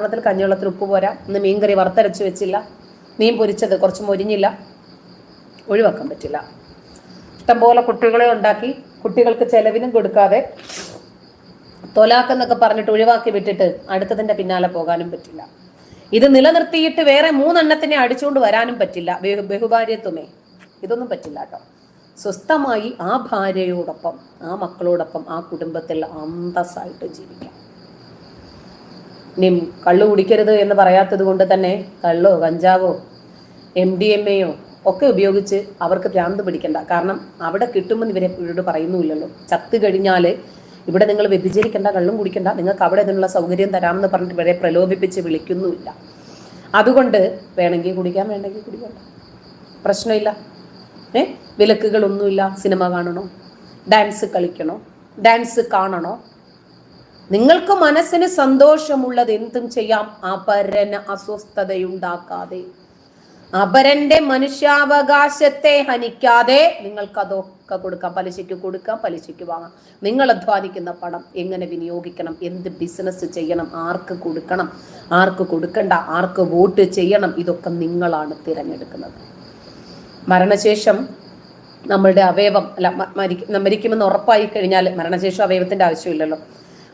പാത്രത്തിൽ കഞ്ഞിവെള്ളത്തിൽ ഉപ്പ് പോരാ. ഇന്ന് മീൻകറി വറുത്തരച്ച് വെച്ചില്ല. മീൻ പൊരിച്ചത് കുറച്ച് മൊരിഞ്ഞില്ല. ഒഴിവാക്കാൻ പറ്റില്ല. ഇഷ്ടംപോലെ കുട്ടികളെ ഉണ്ടാക്കി കുട്ടികൾക്ക് ചെലവിനും കൊടുക്കാതെ തൊലാക്കെന്നൊക്കെ പറഞ്ഞിട്ട് ഒഴിവാക്കി വിട്ടിട്ട് അടുത്തതിന്റെ പിന്നാലെ പോകാനും പറ്റില്ല. ഇത് നിലനിർത്തിയിട്ട് വേറെ മൂന്നെണ്ണത്തിനെ അടിച്ചുകൊണ്ട് വരാനും പറ്റില്ല. ബഹു ബഹുഭാര്യത്വമേ. ഇതൊന്നും പറ്റില്ല കേട്ടോ. സ്വസ്ഥമായി ആ ഭാര്യയോടൊപ്പം ആ മക്കളോടൊപ്പം ആ കുടുംബത്തിൽ അന്തസ്സായിട്ട് ജീവിക്കാം. ഇനി കള്ളു കുടിക്കരുത് എന്ന് പറയാത്തത് കൊണ്ട് തന്നെ കള്ളോ കഞ്ചാവോ എം ഡി എം എയോ ഒക്കെ ഉപയോഗിച്ച് അവർക്ക് ഭ്രാന്ത് പിടിക്കണ്ട. കാരണം അവിടെ കിട്ടുമെന്ന് ഇവരെ ഇവരോട് പറയുന്നുമില്ലല്ലോ. ചത്ത് കഴിഞ്ഞാൽ ഇവിടെ നിങ്ങൾ വ്യതിചരിക്കേണ്ട കള്ളും കുടിക്കണ്ട. നിങ്ങൾക്ക് അവിടെ ഇതിനുള്ള സൗകര്യം തരാമെന്ന് പറഞ്ഞിട്ട് ഇവരെ പ്രലോഭിപ്പിച്ച് വിളിക്കുന്നുമില്ല. അതുകൊണ്ട് വേണമെങ്കിൽ കുടിക്കാൻ വേണമെങ്കിൽ കുടിക്കണ്ട. പ്രശ്നമില്ല. ഏ? വിലക്കുകളൊന്നുമില്ല. സിനിമ കാണണോ? ഡാൻസ് കളിക്കണോ? ഡാൻസ് കാണണോ? നിങ്ങൾക്ക് മനസ്സിന് സന്തോഷമുള്ളത് എന്തും ചെയ്യാം. അപരന് അസ്വസ്ഥതയുണ്ടാക്കാതെ. അപരന്റെ മനുഷ്യാവകാശത്തെ ഹനിക്കാതെ നിങ്ങൾക്ക് അതൊക്കെ കൊടുക്കാം. പലിശയ്ക്ക് കൊടുക്കാം പലിശയ്ക്ക് വാങ്ങാം. നിങ്ങൾ അധ്വാനിക്കുന്ന പണം എങ്ങനെ വിനിയോഗിക്കണം? എന്ത് ബിസിനസ് ചെയ്യണം? ആർക്ക് കൊടുക്കണം? ആർക്ക് കൊടുക്കണ്ട? ആർക്ക് വോട്ട് ചെയ്യണം? ഇതൊക്കെ നിങ്ങളാണ് തിരഞ്ഞെടുക്കുന്നത്. മരണശേഷം നമ്മളുടെ അവയവം അല്ല മരിക്കുമെന്ന് ഉറപ്പായി കഴിഞ്ഞാൽ മരണശേഷം അവയവത്തിന്റെ ആവശ്യമില്ലല്ലോ.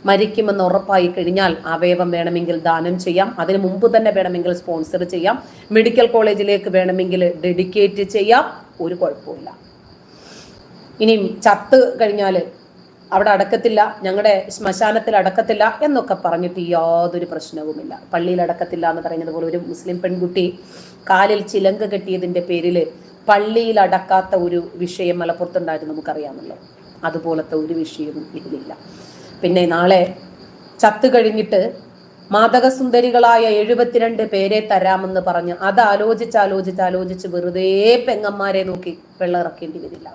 മരിക്കുമെന്ന് ഉറപ്പായി കഴിഞ്ഞാൽ അവയവം വേണമെങ്കിൽ ദാനം ചെയ്യാം. അതിന് മുമ്പ് തന്നെ വേണമെങ്കിൽ സ്പോൺസർ ചെയ്യാം. മെഡിക്കൽ കോളേജിലേക്ക് വേണമെങ്കിൽ ഡെഡിക്കേറ്റ് ചെയ്യാം. ഒരു കുഴപ്പമില്ല ഇനിയും ചത്ത് കഴിഞ്ഞാൽ അവിടെ അടക്കത്തില്ല ഞങ്ങളുടെ ശ്മശാനത്തിൽ അടക്കത്തില്ല എന്നൊക്കെ പറഞ്ഞിട്ട് യാതൊരു പ്രശ്നവുമില്ല. പള്ളിയിൽ അടക്കത്തില്ല എന്ന് പറയുന്നതുപോലെ ഒരു മുസ്ലിം പെൺകുട്ടി കാലിൽ ചിലങ്ക കെട്ടിയതിന്റെ പേരിൽ പള്ളിയിൽ അടക്കാത്ത ഒരു വിഷയം മലപ്പുറത്തുണ്ടായിരുന്നു നമുക്കറിയാമല്ലോ. അതുപോലത്തെ ഒരു വിഷയവും ഇതിലില്ല. പിന്നെ നാളെ ചത്തു കഴിഞ്ഞിട്ട് മാതകസുന്ദരികളായ എഴുപത്തിരണ്ട് പേരെ തരാമെന്ന് പറഞ്ഞ് അത് ആലോചിച്ച് ആലോചിച്ച് ആലോചിച്ച് വെറുതെ പെങ്ങന്മാരെ നോക്കി വെള്ളം ഇറക്കേണ്ടി വരില്ല.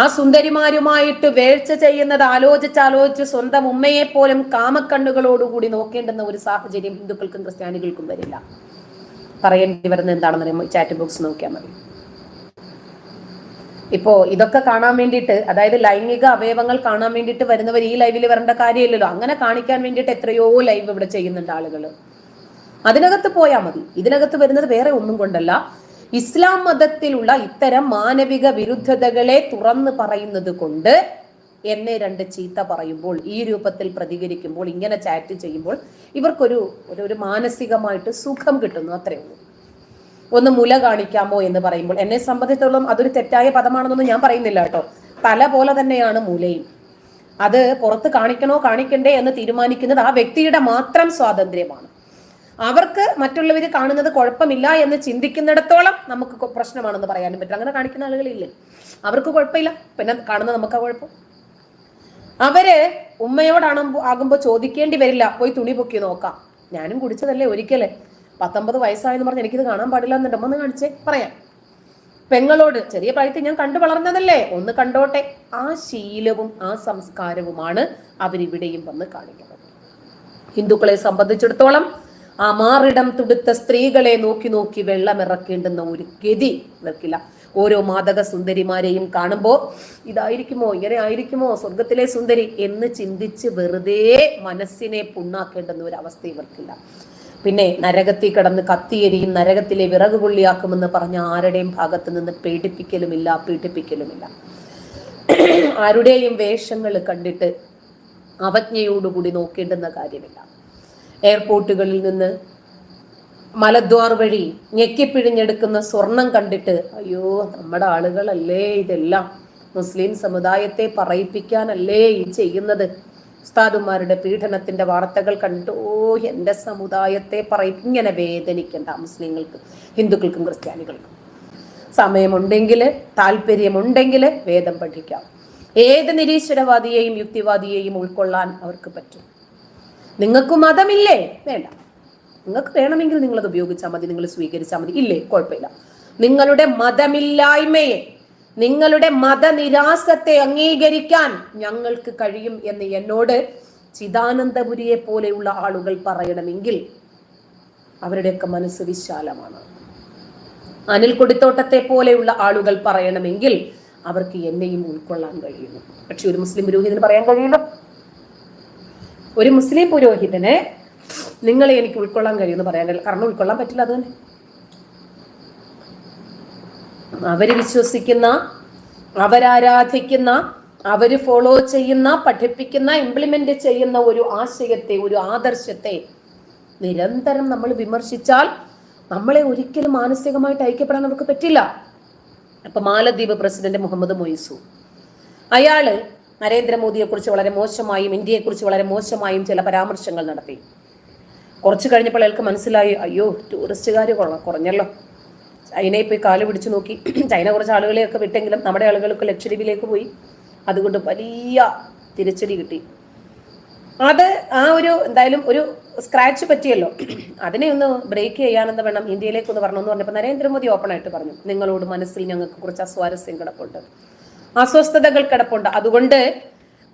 ആ സുന്ദരിമാരുമായിട്ട് വേഴ്ച ചെയ്യുന്നത് ആലോചിച്ച് ആലോചിച്ച് സ്വന്തം ഉമ്മയെ പോലും കാമക്കണ്ണുകളോടുകൂടി നോക്കേണ്ടുന്ന ഒരു സാഹചര്യം ഹിന്ദുക്കൾക്കും ക്രിസ്ത്യാനികൾക്കും വരില്ല. പറയേണ്ടി വരുന്നത് എന്താണെന്ന് ചാറ്റ് ബോക്സ് നോക്കിയാൽ മതി. ഇപ്പോ ഇതൊക്കെ കാണാൻ വേണ്ടിയിട്ട് അതായത് ലൈംഗിക അവയവങ്ങൾ കാണാൻ വേണ്ടിയിട്ട് വരുന്നവർ ഈ ലൈവിൽ വരേണ്ട കാര്യമില്ലല്ലോ. അങ്ങനെ കാണിക്കാൻ വേണ്ടിയിട്ട് എത്രയോ ലൈവ് ഇവിടെ ചെയ്യുന്നുണ്ട് ആളുകൾ അതിനകത്ത് പോയാൽ മതി. ഇതിനകത്ത് വരുന്നത് വേറെ ഒന്നും കൊണ്ടല്ല. ഇസ്ലാം മതത്തിലുള്ള ഇത്തരം മാനവിക വിരുദ്ധതകളെ തുറന്നു പറയുന്നത് കൊണ്ട് എന്നെ രണ്ട് ചീത്ത പറയുമ്പോൾ ഈ രൂപത്തിൽ പ്രതികരിക്കുമ്പോൾ ഇങ്ങനെ ചാറ്റ് ചെയ്യുമ്പോൾ ഇവർക്കൊരു ഒരു മാനസികമായിട്ട് സുഖം കിട്ടുന്നു. അത്രേ ഉള്ളൂ. ഒന്ന് മുല കാണിക്കാമോ എന്ന് പറയുമ്പോൾ എന്നെ സംബന്ധിച്ചിടത്തോളം അതൊരു തെറ്റായ പദമാണെന്നൊന്നും ഞാൻ പറയുന്നില്ല കേട്ടോ. തല പോലെ തന്നെയാണ് മുലയും. അത് പുറത്ത് കാണിക്കണോ കാണിക്കണ്ടേ എന്ന് തീരുമാനിക്കുന്നത് ആ വ്യക്തിയുടെ മാത്രം സ്വാതന്ത്ര്യമാണ്. അവർക്ക് മറ്റുള്ളവർ കാണുന്നത് കുഴപ്പമില്ല എന്ന് ചിന്തിക്കുന്നിടത്തോളം നമുക്ക് പ്രശ്നമാണെന്ന് പറയാനും പറ്റില്ല. അങ്ങനെ കാണിക്കുന്ന ആളുകളില്ലേ? അവർക്ക് കുഴപ്പമില്ല. പിന്നെ കാണുന്നത് നമുക്ക് കുഴപ്പം. അവർ ഉമ്മയോടാണ് ആകുമ്പോൾ ചോദിക്കേണ്ടി വരില്ല. പോയി തുണി പൊക്കി നോക്കാം. ഞാനും കുടിച്ചതല്ലേ ഒരിക്കലേ. പത്തൊമ്പത് വയസ്സായെന്ന് പറഞ്ഞ് എനിക്കിത് കാണാൻ പാടില്ല എന്നുണ്ട്. ഒന്ന് കാണിച്ചേ പറയാം. പെങ്ങളോട് ചെറിയ പ്രായത്തിൽ ഞാൻ കണ്ടു വളർന്നതല്ലേ? ഒന്ന് കണ്ടോട്ടെ. ആ ശീലവും ആ സംസ്കാരവുമാണ് അവരിവിടെയും വന്ന് കാണിക്കുന്നത്. ഹിന്ദുക്കളെ സംബന്ധിച്ചിടത്തോളം ആ മാറിടം തുടുത്ത സ്ത്രീകളെ നോക്കി നോക്കി വെള്ളമിറക്കേണ്ടുന്ന ഒരു ഗതി ഇവർക്കില്ല. ഓരോ മാതക സുന്ദരിമാരെയും കാണുമ്പോൾ ഇതായിരിക്കുമോ ഇങ്ങനെ ആയിരിക്കുമോ സ്വർഗത്തിലെ സുന്ദരി എന്ന് ചിന്തിച്ച് വെറുതെ മനസ്സിനെ പുണ്ണാക്കേണ്ടുന്ന ഒരു അവസ്ഥ ഇവർക്കില്ല. പിന്നെ നരകത്തിൽ കിടന്ന് കത്തിയെരിയും നരകത്തിലെ വിറക് കൊള്ളിയാക്കുമെന്ന് പറഞ്ഞ ആരുടെയും ഭാഗത്ത് നിന്ന് പേടിപ്പിക്കലുമില്ല പീഡിപ്പിക്കലുമില്ല. ആരുടെയും വേഷങ്ങൾ കണ്ടിട്ട് അവജ്ഞയോടുകൂടി നോക്കേണ്ടുന്ന കാര്യമില്ല. എയർപോർട്ടുകളിൽ നിന്ന് മലദ്വാർ വഴി ഞെക്കിപ്പിഴിഞ്ഞെടുക്കുന്ന സ്വർണം കണ്ടിട്ട് അയ്യോ നമ്മുടെ ആളുകളല്ലേ ഇതെല്ലാം? മുസ്ലിം സമുദായത്തെ പറയിപ്പിക്കാനല്ലേ ഈ ചെയ്യുന്നത്? ഉസ്താദുമാരുടെ പീഡനത്തിന്റെ വാർത്തകൾ കണ്ടോ. ഓ എന്റെ സമുദായത്തെ പറയും ഇങ്ങനെ വേദനിക്കേണ്ട മുസ്ലിങ്ങൾക്കും ഹിന്ദുക്കൾക്കും ക്രിസ്ത്യാനികൾക്കും. സമയമുണ്ടെങ്കിൽ താല്പര്യമുണ്ടെങ്കിൽ വേദം പഠിക്കാം. ഏത് നിരീശ്വരവാദിയെയും യുക്തിവാദിയെയും ഉൾക്കൊള്ളാൻ അവർക്ക് പറ്റും. നിങ്ങൾക്ക് മതമില്ലേ? വേണ്ട. നിങ്ങൾക്ക് വേണമെങ്കിൽ നിങ്ങളത് ഉപയോഗിച്ചാൽ മതി നിങ്ങൾ സ്വീകരിച്ചാൽ മതി. ഇല്ലേ? കുഴപ്പമില്ല. നിങ്ങളുടെ മതമില്ലായ്മയെ നിങ്ങളുടെ മതനിരാസത്തെ അംഗീകരിക്കാൻ ഞങ്ങൾക്ക് കഴിയും എന്ന് എന്നോട് ചിദാനന്ദപുരിയെ പോലെയുള്ള ആളുകൾ പറയണമെങ്കിൽ അവരുടെയൊക്കെ മനസ്സ് വിശാലമാണ്. അനിൽ കൊടിത്തോട്ടത്തെ പോലെയുള്ള ആളുകൾ പറയണമെങ്കിൽ അവർക്ക് എന്നെയും ഉൾക്കൊള്ളാൻ കഴിയുന്നു. പക്ഷെ ഒരു മുസ്ലിം പുരോഹിതന് പറയാൻ കഴിയില്ല. ഒരു മുസ്ലിം പുരോഹിതനെ നിങ്ങളെ എനിക്ക് ഉൾക്കൊള്ളാൻ കഴിയുമെന്ന് പറയാൻ കാരണം ഉൾക്കൊള്ളാൻ പറ്റില്ല അത് തന്നെ അവർ വിശ്വസിക്കുന്ന അവരാരാധിക്കുന്ന അവർ ഫോളോ ചെയ്യുന്ന പഠിപ്പിക്കുന്ന ഇംപ്ലിമെന്റ് ചെയ്യുന്ന ഒരു ആശയത്തെ ഒരു ആദർശത്തെ നിരന്തരം നമ്മൾ വിമർശിച്ചാൽ നമ്മളെ ഒരിക്കലും മാനസികമായിട്ട് ഐക്യപ്പെടാൻ അവർക്ക് പറ്റില്ല. അപ്പൊ മാലദ്വീപ് പ്രസിഡന്റ് മുഹമ്മദ് മൊയ്സു. അയാൾ നരേന്ദ്രമോദിയെക്കുറിച്ച് വളരെ മോശമായും ഇന്ത്യയെക്കുറിച്ച് വളരെ മോശമായും ചില പരാമർശങ്ങൾ നടത്തി. കുറച്ച് കഴിഞ്ഞപ്പോൾ അയാൾക്ക് മനസ്സിലായി അയ്യോ ടൂറിസ്റ്റുകാർ കുറഞ്ഞല്ലോ. ചൈനയിൽ പോയി കാൽ പിടിച്ചു നോക്കി. ചൈന കുറച്ച് ആളുകളെയൊക്കെ വിട്ടെങ്കിലും നമ്മുടെ ആളുകൾക്ക് ലക്ഷദ്വീപിലേക്ക് പോയി. അതുകൊണ്ട് വലിയ തിരിച്ചടി കിട്ടി. അത് ആ ഒരു എന്തായാലും ഒരു സ്ക്രാച്ച് പറ്റിയല്ലോ. അതിനെ ഒന്ന് ബ്രേക്ക് ചെയ്യാനെന്ന് വേണം ഇന്ത്യയിലേക്ക് ഒന്ന് പറഞ്ഞു എന്ന് പറഞ്ഞപ്പോൾ നരേന്ദ്രമോദി ഓപ്പൺ ആയിട്ട് പറഞ്ഞു. നിങ്ങളോട് മനസ്സിൽ ഞങ്ങൾക്ക് കുറച്ച് അസ്വാരസ്യം കിടപ്പുണ്ട്. അസ്വസ്ഥതകൾ കിടപ്പുണ്ട്. അതുകൊണ്ട്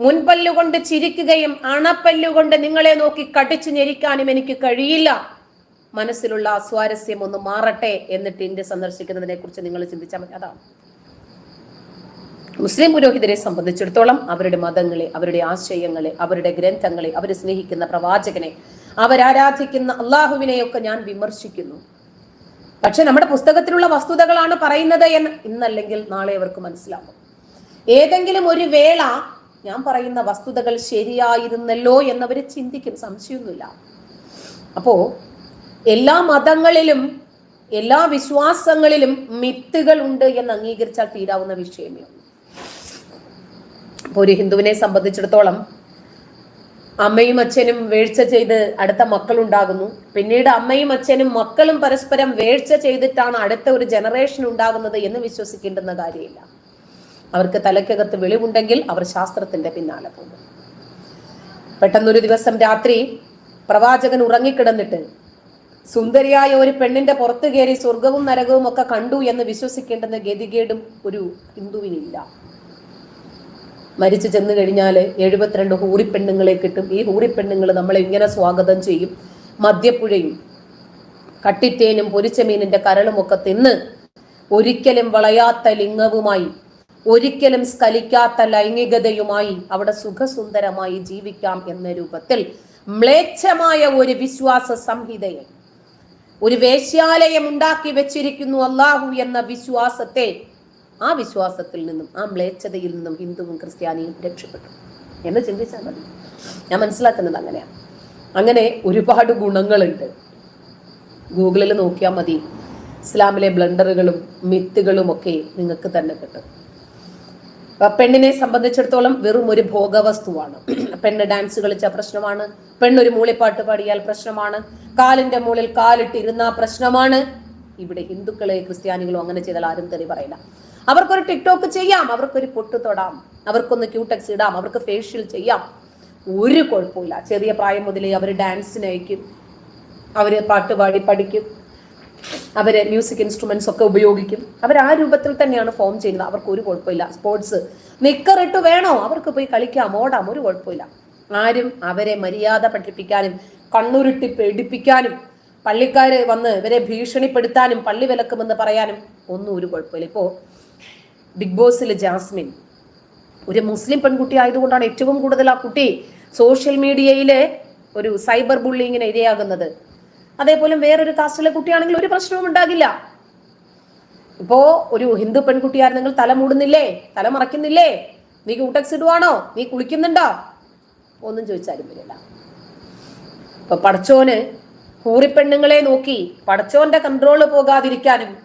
മുൻപല്ലുകൊണ്ട് ചിരിക്കുകയും അണപ്പല്ലുകൊണ്ട് നിങ്ങളെ നോക്കി കടിച്ചു ഞെരിക്കാനും എനിക്ക് കഴിയില്ല. മനസ്സിലുള്ള അസ്വാരസ്യം ഒന്ന് മാറട്ടെ എന്നിട്ട് ഇന്ത്യ സന്ദർശിക്കുന്നതിനെ കുറിച്ച് നിങ്ങൾ ചിന്തിച്ചാൽ മതി. അതാണ്. മുസ്ലിം പുരോഹിതരെ സംബന്ധിച്ചിടത്തോളം അവരുടെ മതങ്ങളെ അവരുടെ ആശയങ്ങളെ അവരുടെ ഗ്രന്ഥങ്ങളെ അവർ സ്നേഹിക്കുന്ന പ്രവാചകനെ അവരാരാധിക്കുന്ന അള്ളാഹുവിനെയൊക്കെ ഞാൻ വിമർശിക്കുന്നു. പക്ഷെ നമ്മുടെ പുസ്തകത്തിലുള്ള വസ്തുതകളാണ് പറയുന്നത് എന്ന് ഇന്നല്ലെങ്കിൽ നാളെ അവർക്ക് മനസ്സിലാകും. ഏതെങ്കിലും ഒരു വേള ഞാൻ പറയുന്ന വസ്തുതകൾ ശരിയായിരുന്നല്ലോ എന്നവർ ചിന്തിക്കും സംശയമൊന്നുമില്ല. അപ്പോ എല്ലാ മതങ്ങളിലും എല്ലാ വിശ്വാസങ്ങളിലും മിത്തുകൾ ഉണ്ട് എന്ന് അംഗീകരിച്ചാൽ തീരാവുന്ന വിഷയമേ ഉള്ളൂ. ഒരു ഹിന്ദുവിനെ സംബന്ധിച്ചിടത്തോളം അമ്മയും അച്ഛനും വേഴ്ച ചെയ്ത് അടുത്ത മക്കളുണ്ടാകുന്നു. പിന്നീട് അമ്മയും അച്ഛനും മക്കളും പരസ്പരം വേഴ്ച ചെയ്തിട്ടാണ് അടുത്ത ഒരു ജനറേഷൻ ഉണ്ടാകുന്നത് എന്ന് വിശ്വസിക്കേണ്ടുന്ന കാര്യമില്ല. അവർക്ക് തലയ്ക്കകത്ത് വെളിവുണ്ടെങ്കിൽ അവർ ശാസ്ത്രത്തിന്റെ പിന്നാലെ പോകും. പെട്ടെന്നൊരു ദിവസം രാത്രി പ്രവാചകൻ ഉറങ്ങിക്കിടന്നിട്ട് സുന്ദരിയായ ഒരു പെണ്ണിന്റെ പുറത്തു കയറി സ്വർഗവും നരകവും ഒക്കെ കണ്ടു എന്ന് വിശ്വസിക്കേണ്ടെന്ന് ഗതികേടും ഒരു ഹിന്ദുവിനില്ല. മരിച്ചു ചെന്ന് കഴിഞ്ഞാൽ എഴുപത്തിരണ്ട് ഹൂറിപ്പെണ്ണുങ്ങളെ കിട്ടും. ഈ ഹൂറിപ്പെണ്ണുങ്ങൾ നമ്മളെ ഇങ്ങനെ സ്വാഗതം ചെയ്യും. മദ്യപ്പുഴയും കട്ടിത്തേനും പൊരിച്ച മീനിന്റെ കരളുമൊക്കെ തിന്ന് ഒരിക്കലും വളയാത്ത ലിംഗവുമായി ഒരിക്കലും സ്കലിക്കാത്ത ലൈംഗികതയുമായി അവിടെ സുഖസുന്ദരമായി ജീവിക്കാം എന്ന രൂപത്തിൽ മ്ലേച്ഛമായ ഒരു വിശ്വാസ സംഹിതയെ ഒരു വേശ്യാലയം ഉണ്ടാക്കി വെച്ചിരിക്കുന്നു അള്ളാഹു എന്ന വിശ്വാസത്തെ ആ വിശ്വാസത്തിൽ നിന്നും ആ മ്ലേച്ഛതയിൽ നിന്നും ഹിന്ദുവും ക്രിസ്ത്യാനിയും രക്ഷപ്പെട്ടു. എന്ന് ചിന്തിച്ചാൽ മതി. ഞാൻ മനസ്സിലാക്കുന്നത് അങ്ങനെയാണ് അങ്ങനെ ഒരുപാട് ഗുണങ്ങളുണ്ട്. ഗൂഗിളിൽ നോക്കിയാൽ മതി. ഇസ്ലാമിലെ ബ്ലണ്ടറുകളും മിത്തുകളും ഒക്കെ നിങ്ങൾക്ക് തന്നെ കിട്ടും. പെണ്ണിനെ സംബന്ധിച്ചിടത്തോളം വെറും ഒരു ഭോഗവസ്തുവാണ്. പെണ്ണ് ഡാൻസ് കളിച്ച പ്രശ്നമാണ്. പെണ്ണൊരു മൂളിപ്പാട്ട് പാടിയാൽ പ്രശ്നമാണ്. കാലിന്റെ മുകളിൽ കാലിട്ടിരുന്ന പ്രശ്നമാണ്. ഇവിടെ ഹിന്ദുക്കളെ ക്രിസ്ത്യാനികളോ അങ്ങനെ ചെയ്താൽ ആരും തെറി പറയില്ല. അവർക്കൊരു ടിക്ടോക്ക് ചെയ്യാം അവർക്കൊരു പൊട്ട് തൊടാം അവർക്കൊന്ന് ക്യൂടെക്സ് ഇടാം അവർക്ക് ഫേഷ്യൽ ചെയ്യാം. ഒരു കുഴപ്പമില്ല. ചെറിയ പ്രായം മുതലേ അവർ ഡാൻസിന് അയക്കും അവർ പാട്ടുപാടി പഠിക്കും. അവർ മ്യൂസിക് ഇൻസ്ട്രുമെന്റ്സ് ഒക്കെ ഉപയോഗിക്കും. അവർ ആ രൂപത്തിൽ തന്നെയാണ് ഫോം ചെയ്യുന്നത്. അവർക്ക് ഒരു കുഴപ്പമില്ല. സ്പോർട്സ് നിക്കറിട്ട് വേണോ? അവർക്ക് പോയി കളിക്കാം. ഓടാം. ഒരു കുഴപ്പമില്ല. ആരും അവരെ മര്യാദ പഠിപ്പിക്കാനും കണ്ണുരുട്ടി പേടിപ്പിക്കാനും പള്ളിക്കാർ വന്ന് ഇവരെ ഭീഷണിപ്പെടുത്താനും പള്ളി വിലക്കുമെന്ന് പറയാനും ഒന്നും ഒരു കുഴപ്പമില്ല. ഇപ്പോൾ ബിഗ് ബോസിൽ ജാസ്മിൻ ഒരു മുസ്ലിം പെൺകുട്ടി ആയതുകൊണ്ടാണ് ഏറ്റവും കൂടുതൽ ആ കുട്ടി സോഷ്യൽ മീഡിയയിലെ ഒരു സൈബർ ബുള്ളിങ്ങിന് ഇരയാകുന്നത്. അതേപോലെ വേറൊരു കാസ്റ്റിലെ കുട്ടിയാണെങ്കിൽ ഒരു പ്രശ്നവും ഉണ്ടാകില്ല. ഇപ്പോ ഒരു ഹിന്ദു പെൺകുട്ടിയായിരുന്നെങ്കിൽ തല മൂടുന്നില്ലേ? തല മറയ്ക്കുന്നില്ലേ? നീ കൂട്ടക്സ് ഇടുവാണോ? നീ കുളിക്കുന്നുണ്ടോ? ഒന്നും ചോദിച്ചാലും വരില്ല. ഇപ്പൊ പടച്ചോന് ഹൂറിപ്പെണ്ണുങ്ങളെ നോക്കി പടച്ചോന്റെ കൺട്രോൾ പോകാതിരിക്കാനും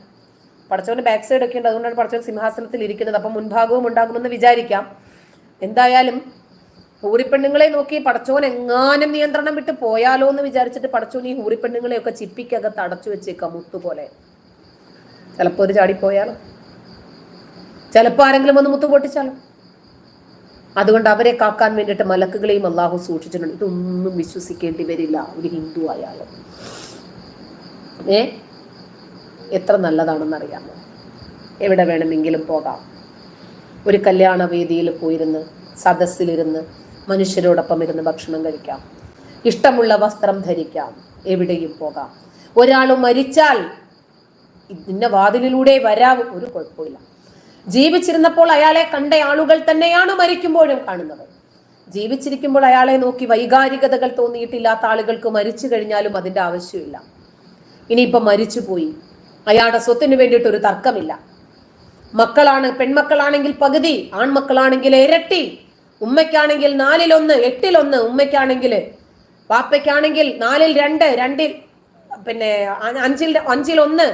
പടച്ചോന്റെ ബാക്ക് സൈഡ് ഒക്കെ ഉണ്ട്. അതുകൊണ്ടാണ് പടച്ചോൻ സിംഹാസനത്തിൽ ഇരിക്കുന്നത്. അപ്പം മുൻഭാഗവും ഉണ്ടാകുമെന്ന് വിചാരിക്കാം. എന്തായാലും ഹൂറിപ്പെണ്ണുങ്ങളെ നോക്കി പടച്ചോൻ എങ്ങാനും നിയന്ത്രണം വിട്ട് പോയാലോ എന്ന് വിചാരിച്ചിട്ട് പടച്ചോൻ ഈ ഹൂറിപ്പെണ്ണുങ്ങളെയൊക്കെ ചിപ്പിക്കകത്ത് അടച്ചു വെച്ചേക്കാം മുത്തുപോലെ. ചിലപ്പോൾ ഒരു ചാടിപ്പോയാലോ ചിലപ്പോൾ ആരെങ്കിലും ഒന്ന് മുത്തു പൊട്ടിച്ചാലോ? അതുകൊണ്ട് അവരെ കാക്കാൻ വേണ്ടിയിട്ട് മലക്കുകളെയും അള്ളാഹു സൂക്ഷിച്ചിട്ടുണ്ട്. ഇതൊന്നും വിശ്വസിക്കേണ്ടി വരില്ല ഒരു ഹിന്ദു ആയാലും ഏ? എത്ര നല്ലതാണെന്നറിയാമോ? എവിടെ വേണമെങ്കിലും പോകാം. ഒരു കല്യാണ വേദിയിൽ പോയിരുന്ന് സദസ്സിലിരുന്ന് മനുഷ്യരോടൊപ്പം ഇരുന്ന് ഭക്ഷണം കഴിക്കാം. ഇഷ്ടമുള്ള വസ്ത്രം ധരിക്കാം. എവിടെയും പോകാം. ഒരാൾ മരിച്ചാൽ ഇന്ന വാതിലിലൂടെ വരാവ് ഒരു കുഴപ്പമില്ല. ജീവിച്ചിരുന്നപ്പോൾ അയാളെ കണ്ട ആളുകൾ തന്നെയാണ് മരിക്കുമ്പോഴും കാണുന്നത്. ജീവിച്ചിരിക്കുമ്പോൾ അയാളെ നോക്കി വൈകാരികതകൾ തോന്നിയിട്ടില്ലാത്ത ആളുകൾക്ക് മരിച്ചു കഴിഞ്ഞാലും അതിന്റെ ആവശ്യമില്ല. ഇനിയിപ്പം മരിച്ചുപോയി അയാളുടെ സ്വത്തിന് വേണ്ടിയിട്ട് ഒരു തർക്കമില്ല. മക്കളാണ് പെൺമക്കളാണെങ്കിൽ പകുതി ആൺമക്കളാണെങ്കിൽ ഇരട്ടി. ഉമ്മയ്ക്കാണെങ്കിൽ നാലിലൊന്ന് എട്ടിലൊന്ന് ഉമ്മയ്ക്കാണെങ്കിൽ വാപ്പയ്ക്കാണെങ്കിൽ നാലിൽ രണ്ട് രണ്ടിൽ പിന്നെ അഞ്ചിൽ അഞ്ചിൽ ഒന്ന്